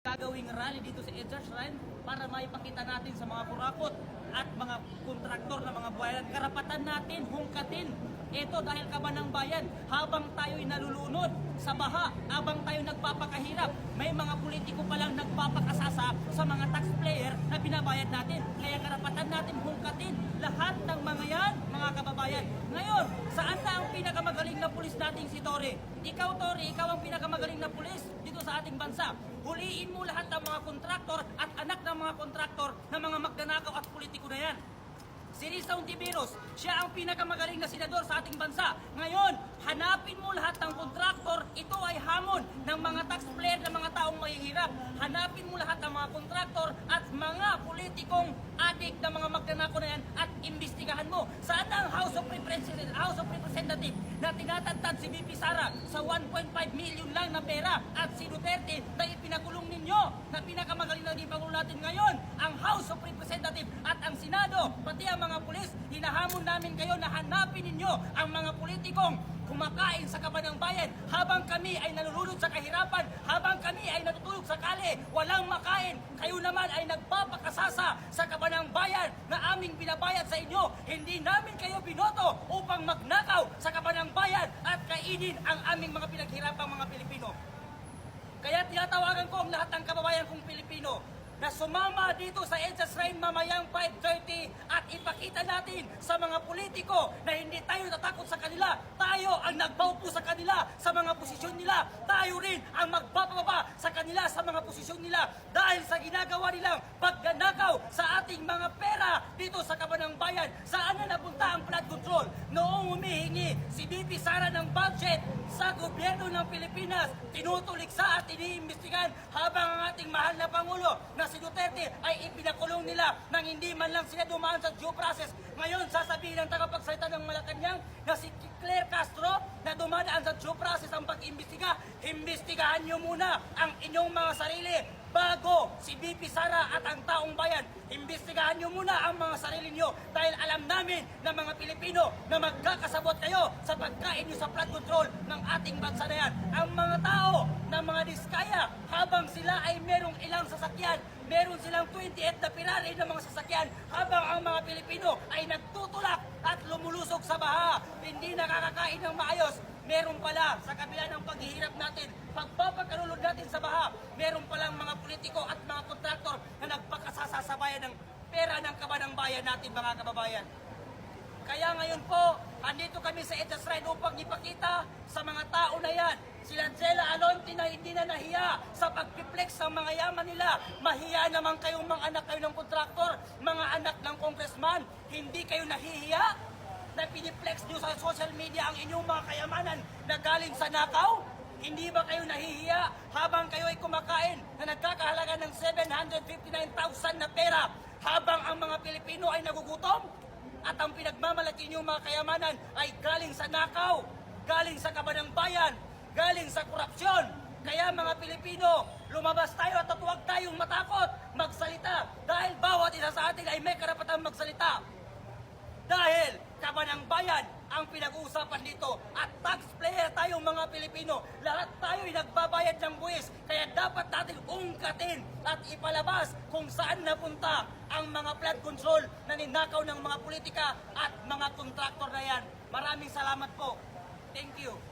gagawing rally dito sa Edgar Shrine para maipakita natin sa mga kurakot at mga kontraktor na mga bayan karapatan natin hungkatin. Ito dahil kaba ng bayan habang tayo'y nalulunod sa baha habang tayo nagpapakahirap may mga politiko palang nagpapakasasa sa mga taxpayer na binabayad natin. Kaya karapatan natin hungkatin lahat ng mga yan mga kababayan. Ngayon saan na ang pinakamagaling na pulis nating si Tore ikaw Tore ikaw ang pinakamagaling na pulis dito sa ating bansa huliin mo lahat ng mga kontraktor at anak ng mga kontraktor na mga magnanakaw at politiko na yan. Si Risa Ontiveros, siya ang pinakamagaling na senador sa ating bansa. Ngayon, hanapin mo lahat ng kontraktor. Ito ay hamon ng mga taxpayer ng mga taong mahihirap. Hanapin mo lahat ng mga kontraktor at mga politikong adik na mga magnanakaw na yan at imbestigahan mo. Saan ang House of Representatives, House of Representatives na tinatantad si VP Sara sa 1.5 million lang na pera at si Duterte na ipinakulong ninyo na pinakamagaling na naging Pangulo natin ngayon ang House of Representatives at ang Senado pati ang mga pulis hinahamon namin kayo na hanapin ninyo ang mga politikong kumakain sa kaban ng bayan habang kami ay nalulunod sa kahirapan habang kami ay natutulog sa kali walang makain. Kayo naman ay nagpapakasasa sa kaban ng bayan na aming binabayad sa inyo. Hindi namin kayo binoto upang magnakaw sa kaban ng bayan at kainin ang aming mga pinaghirapang mga Pilipino. Kaya tinatawagan ko ang lahat ng kababayan kong Pilipino na sumama dito sa EDSA Shrine mamayang 5.30 at ipakita natin sa mga politiko na hindi tayo natakot sa kanila. Tayo ang nagpaupo sa kanila sa mga posisyon nila. Tayo rin ang magpapababa sa kanila sa mga posisyon nila dahil sa ginagawa nilang pagganakaw sa ating mga pera dito sa Kabanang Bayan. Saan Noong humihingi si BP Sara ng budget sa gobyerno ng Pilipinas, tinutuliksa at iniimbestigan habang ang ating mahal na Pangulo na si Duterte ay ipinakulong nila nang hindi man lang sila dumaan sa due process. Ngayon, sasabihin ng tagapagsalita ng Malacanang na si Claire Castro na dumadaan sa due process ang pag-imbestiga. Imbestigahan nyo muna ang inyong mga sarili bago si BP Sara at ang taong bayan. Imbestigahan nyo muna ang mga sarili nyo dahil alam namin na mga Pilipino na magkakasabot kayo sa pagkain nyo sa flood control ng ating bansa na yan. Ang mga tao na mga diskaya habang sila ay merong ilang sasakyan, meron silang 28 na Ferrari na mga sasakyan habang ang mga Pilipino ay nagtutulak at lumulusog sa baha. Hindi nakakakain ng maayos. Meron pala sa kabila ng paghihirap natin, pagpapakalulod natin sa baha, meron palang mga politiko at mga kontraktor na nagpakasasabayan ng pera ng kabanang bayan natin mga kababayan. Kaya ngayon po, andito kami sa Edges Ride upang ipakita sa mga tao na yan. Sila Jela Alonte na hindi na nahiya sa pagpiplex ng mga yaman nila. Mahiya naman kayong mga anak kayo ng kontraktor, mga anak ng congressman. Hindi kayo nahihiya na piniplex nyo sa social media ang inyong mga kayamanan na galing sa nakaw? Hindi ba kayo nahihiya habang kayo ay kumakain na nagkakahalaga ng 759,000 na pera habang ang mga Pilipino ay nagugutom? At ang pinagmamalaki niyong mga kayamanan ay galing sa nakaw, galing sa kabanang bayan, galing sa korupsyon. Kaya mga Pilipino, lumabas tayo at huwag tayong matakot magsalita dahil bawat isa sa atin ay may karapatang magsalita. Dahil kabanang bayan ang pinag-uusapan dito at taxpayer tayong mga Pilipino. Lahat tayo ay nagbabayad ng buwis kaya dapat natin ungkatin at ipalabas kung saan napunta ang mga flood control na ninakaw ng mga politika at mga kontraktor na yan. Maraming salamat po. Thank you.